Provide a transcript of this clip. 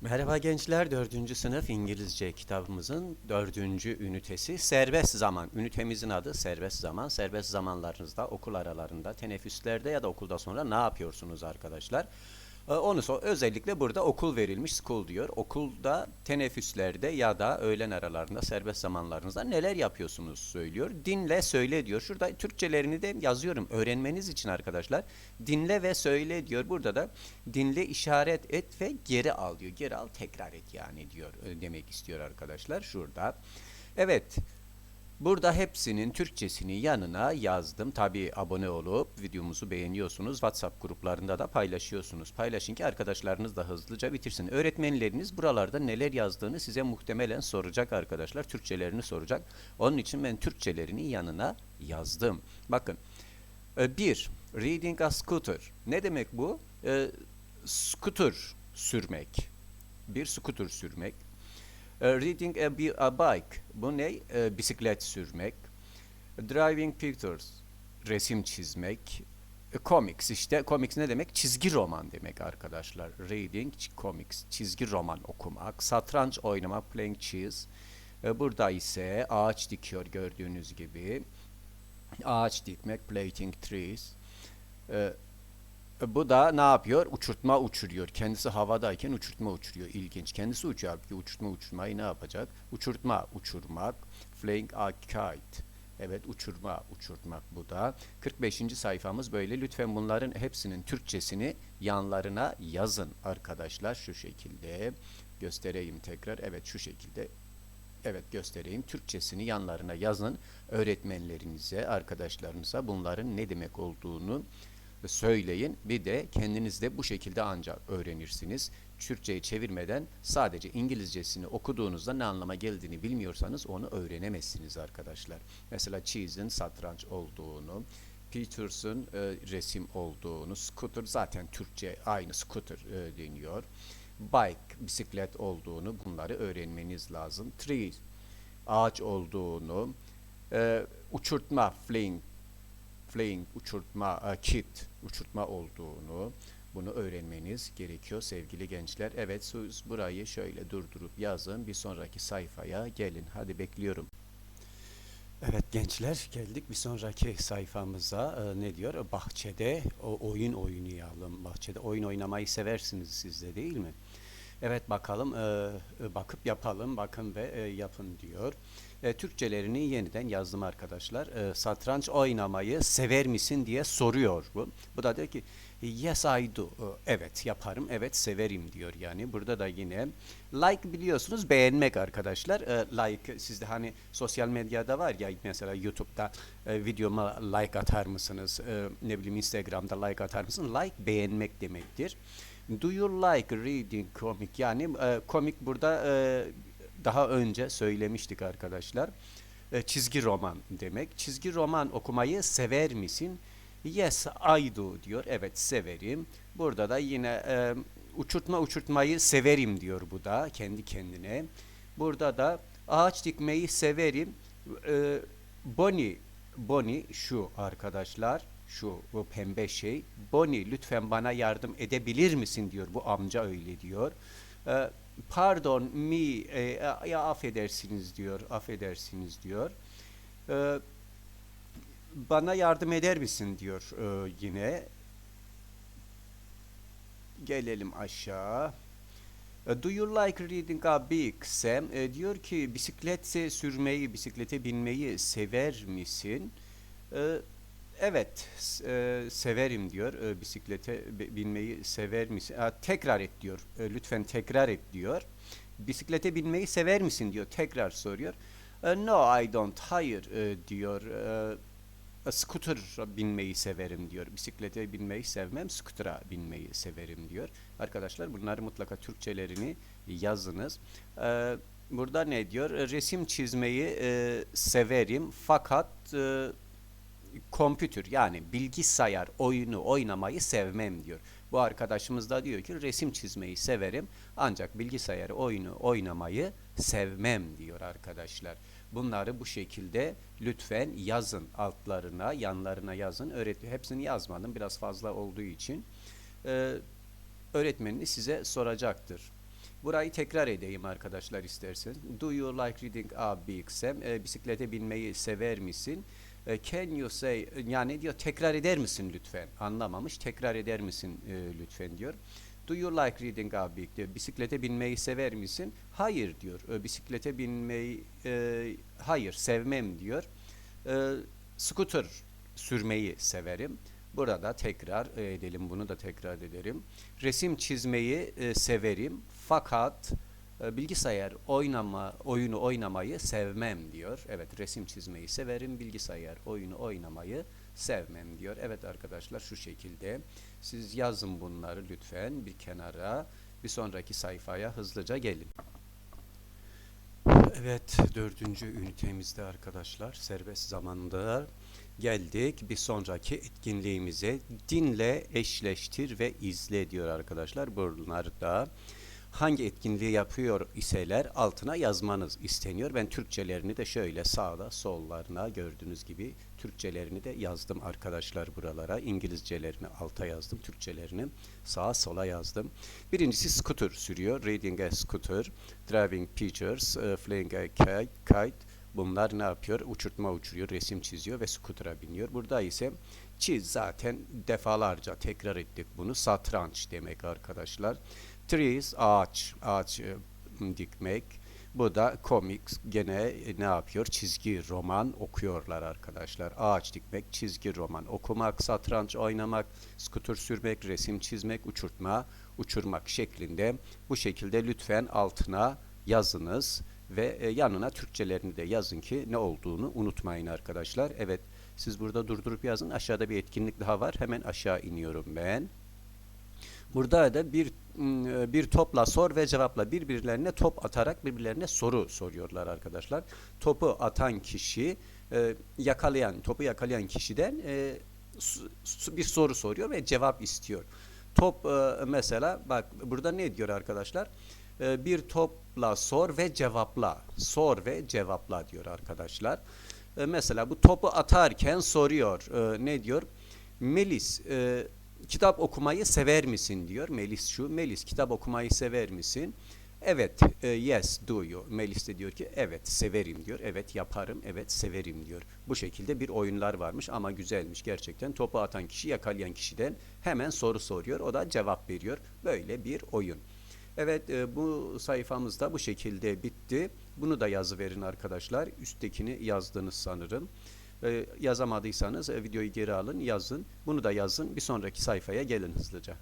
Merhaba gençler, 4. sınıf İngilizce kitabımızın 4. ünitesi serbest zaman. Ünitemizin adı serbest zaman. Serbest zamanlarınızda, okul aralarında, teneffüslerde ya da okulda sonra ne yapıyorsunuz arkadaşlar? Onu so özellikle burada okul verilmiş, school diyor. Okulda, teneffüslerde ya da öğlen aralarında, serbest zamanlarınızda neler yapıyorsunuz söylüyor. Dinle, söyle diyor. Şurada Türkçelerini de yazıyorum öğrenmeniz için arkadaşlar. Dinle ve söyle diyor. Burada da dinle, işaret et ve geri al diyor. Geri al, tekrar et yani diyor. Öyle demek istiyor arkadaşlar şurada. Evet. Burada hepsinin Türkçesini yanına yazdım. Tabi abone olup videomuzu beğeniyorsunuz. WhatsApp gruplarında da paylaşıyorsunuz. Paylaşın ki arkadaşlarınız da hızlıca bitirsin. Öğretmenleriniz buralarda neler yazdığını size muhtemelen soracak arkadaşlar. Türkçelerini soracak. Onun için ben Türkçelerini yanına yazdım. Bakın. E, Bir, reading a scooter. Ne demek bu? E, scooter sürmek. Bir scooter sürmek. E, reading a, a bike. Bu ne? E, bisiklet sürmek. Driving pictures. Resim çizmek. E, comics işte. Comics ne demek? Çizgi roman demek arkadaşlar. Reading comics. Çizgi roman okumak. Satranç oynamak. Playing chess. E, burada ise ağaç dikiyor gördüğünüz gibi. Ağaç dikmek. Planting trees. E, bu da ne yapıyor? Uçurtma uçuruyor. Kendisi havadayken uçurtma uçuruyor. İlginç. Kendisi uçuyor. Halbuki uçurtma uçurmayı ne yapacak? Uçurtma uçurmak. Flying a kite. Evet uçurma uçurtmak bu da. 45. sayfamız böyle. Lütfen bunların hepsinin Türkçesini yanlarına yazın arkadaşlar. Şu şekilde göstereyim tekrar. Evet şu şekilde Evet göstereyim. Türkçesini yanlarına yazın. Öğretmenlerinize, arkadaşlarınıza bunların ne demek olduğunu söyleyin. Bir de kendiniz de bu şekilde ancak öğrenirsiniz. Türkçeyi çevirmeden sadece İngilizcesini okuduğunuzda ne anlama geldiğini bilmiyorsanız onu öğrenemezsiniz arkadaşlar. Mesela cheese'in satranç olduğunu, Peters'ın e, resim olduğunu, scooter zaten Türkçe aynı scooter e, deniyor. Bike, bisiklet olduğunu bunları öğrenmeniz lazım. Tree, ağaç olduğunu, e, uçurtma, flying, flying uçurtma, e, kit uçurtma olduğunu bunu öğrenmeniz gerekiyor sevgili gençler. Evet siz burayı şöyle durdurup yazın. Bir sonraki sayfaya gelin. Hadi bekliyorum. Evet gençler geldik bir sonraki sayfamıza Ee, ne diyor? Bahçede o oyun oynayalım. Bahçede oyun oynamayı seversiniz siz de değil mi? Evet bakalım e, e, bakıp yapalım bakın ve e, yapın diyor. Türkçelerini yeniden yazdım arkadaşlar. E, satranç oynamayı sever misin diye soruyor bu. Bu da diyor ki yes I do. Evet yaparım evet severim diyor yani. Burada da yine like biliyorsunuz beğenmek arkadaşlar. Like sizde hani sosyal medyada var ya mesela YouTube'da videoma like atar mısınız? Ne bileyim Instagram'da like atar mısınız? Like beğenmek demektir. Do you like reading comic? Yani e, komik burada e, daha önce söylemiştik arkadaşlar. E, çizgi roman demek. Çizgi roman okumayı sever misin? Yes, I do diyor. Evet, severim. Burada da yine e, uçurtma uçurtmayı severim diyor bu da kendi kendine. Burada da ağaç dikmeyi severim. E, Bonnie, Bonnie şu arkadaşlar. Şu bu pembe şey. Bonnie lütfen bana yardım edebilir misin diyor. Bu amca öyle diyor. E, pardon me e, ya affedersiniz diyor. Affedersiniz diyor. E, bana yardım eder misin diyor e, yine. Gelelim aşağı. E, Do you like reading a book Sam? E, diyor ki bisiklete sürmeyi, bisiklete binmeyi sever misin? E, evet, e, severim diyor. E, bisiklete bi- binmeyi sever misin? Ha, tekrar et diyor. E, lütfen tekrar et diyor. Bisiklete binmeyi sever misin diyor. Tekrar soruyor. E, no, I don't. Hayır e, diyor. E, scooter binmeyi severim diyor. Bisiklete binmeyi sevmem, scooter'a binmeyi severim diyor. Arkadaşlar bunları mutlaka Türkçelerini yazınız. Ee, burada ne diyor? Resim çizmeyi e, severim fakat e, kompütür yani bilgisayar oyunu oynamayı sevmem diyor. Bu arkadaşımız da diyor ki resim çizmeyi severim ancak bilgisayar oyunu oynamayı sevmem diyor arkadaşlar. Bunları bu şekilde lütfen yazın altlarına, yanlarına yazın. Öğret hepsini yazmadım biraz fazla olduğu için. Ee, öğretmeniniz size soracaktır. Burayı tekrar edeyim arkadaşlar isterseniz. Do you like reading a big Sam? E, bisiklete binmeyi sever misin? E, can you say yani diyor tekrar eder misin lütfen? Anlamamış. Tekrar eder misin e, lütfen diyor. Do you like reading a big diyor. Bisiklete binmeyi sever misin? Hayır diyor. E, bisiklete binmeyi e, hayır sevmem diyor. E, scooter sürmeyi severim. Burada tekrar edelim bunu da tekrar ederim. Resim çizmeyi e, severim fakat bilgisayar oynama oyunu oynamayı sevmem diyor. Evet resim çizmeyi severim bilgisayar oyunu oynamayı sevmem diyor. Evet arkadaşlar şu şekilde siz yazın bunları lütfen bir kenara bir sonraki sayfaya hızlıca gelin. Evet, dördüncü ünitemizde arkadaşlar serbest zamanda geldik. Bir sonraki etkinliğimize dinle eşleştir ve izle diyor arkadaşlar. Bunlar da hangi etkinliği yapıyor iseler altına yazmanız isteniyor. Ben Türkçelerini de şöyle sağda sollarına gördüğünüz gibi Türkçelerini de yazdım arkadaşlar buralara. İngilizcelerini alta yazdım. Türkçelerini sağa sola yazdım. Birincisi scooter sürüyor. Reading a scooter. Driving pictures. uh, flying a kite. Bunlar ne yapıyor? Uçurtma uçuruyor, resim çiziyor ve scooter'a biniyor. Burada ise çiz zaten defalarca tekrar ettik bunu. Satranç demek arkadaşlar. Trees ağaç, ağaç e, dikmek. Bu da komik gene e, ne yapıyor? Çizgi roman okuyorlar arkadaşlar. Ağaç dikmek, çizgi roman okumak, satranç oynamak, skuter sürmek, resim çizmek, uçurtma, uçurmak şeklinde bu şekilde lütfen altına yazınız ve e, yanına Türkçelerini de yazın ki ne olduğunu unutmayın arkadaşlar. Evet siz burada durdurup yazın. Aşağıda bir etkinlik daha var. Hemen aşağı iniyorum ben. Burada da bir bir topla sor ve cevapla birbirlerine top atarak birbirlerine soru soruyorlar arkadaşlar. Topu atan kişi e, yakalayan topu yakalayan kişiden e, bir soru soruyor ve cevap istiyor. Top e, mesela bak burada ne diyor arkadaşlar? E, bir topla sor ve cevapla. Sor ve cevapla diyor arkadaşlar. E, mesela bu topu atarken soruyor. E, ne diyor? Melis e, kitap okumayı sever misin diyor. Melis şu. Melis kitap okumayı sever misin? Evet, e, yes, do you. Melis de diyor ki evet severim diyor. Evet yaparım, evet severim diyor. Bu şekilde bir oyunlar varmış ama güzelmiş gerçekten. Topu atan kişi yakalayan kişiden hemen soru soruyor. O da cevap veriyor. Böyle bir oyun. Evet e, bu sayfamızda bu şekilde bitti. Bunu da yazı verin arkadaşlar. Üsttekini yazdınız sanırım. E, yazamadıysanız e, videoyu geri alın yazın. Bunu da yazın. Bir sonraki sayfaya gelin hızlıca.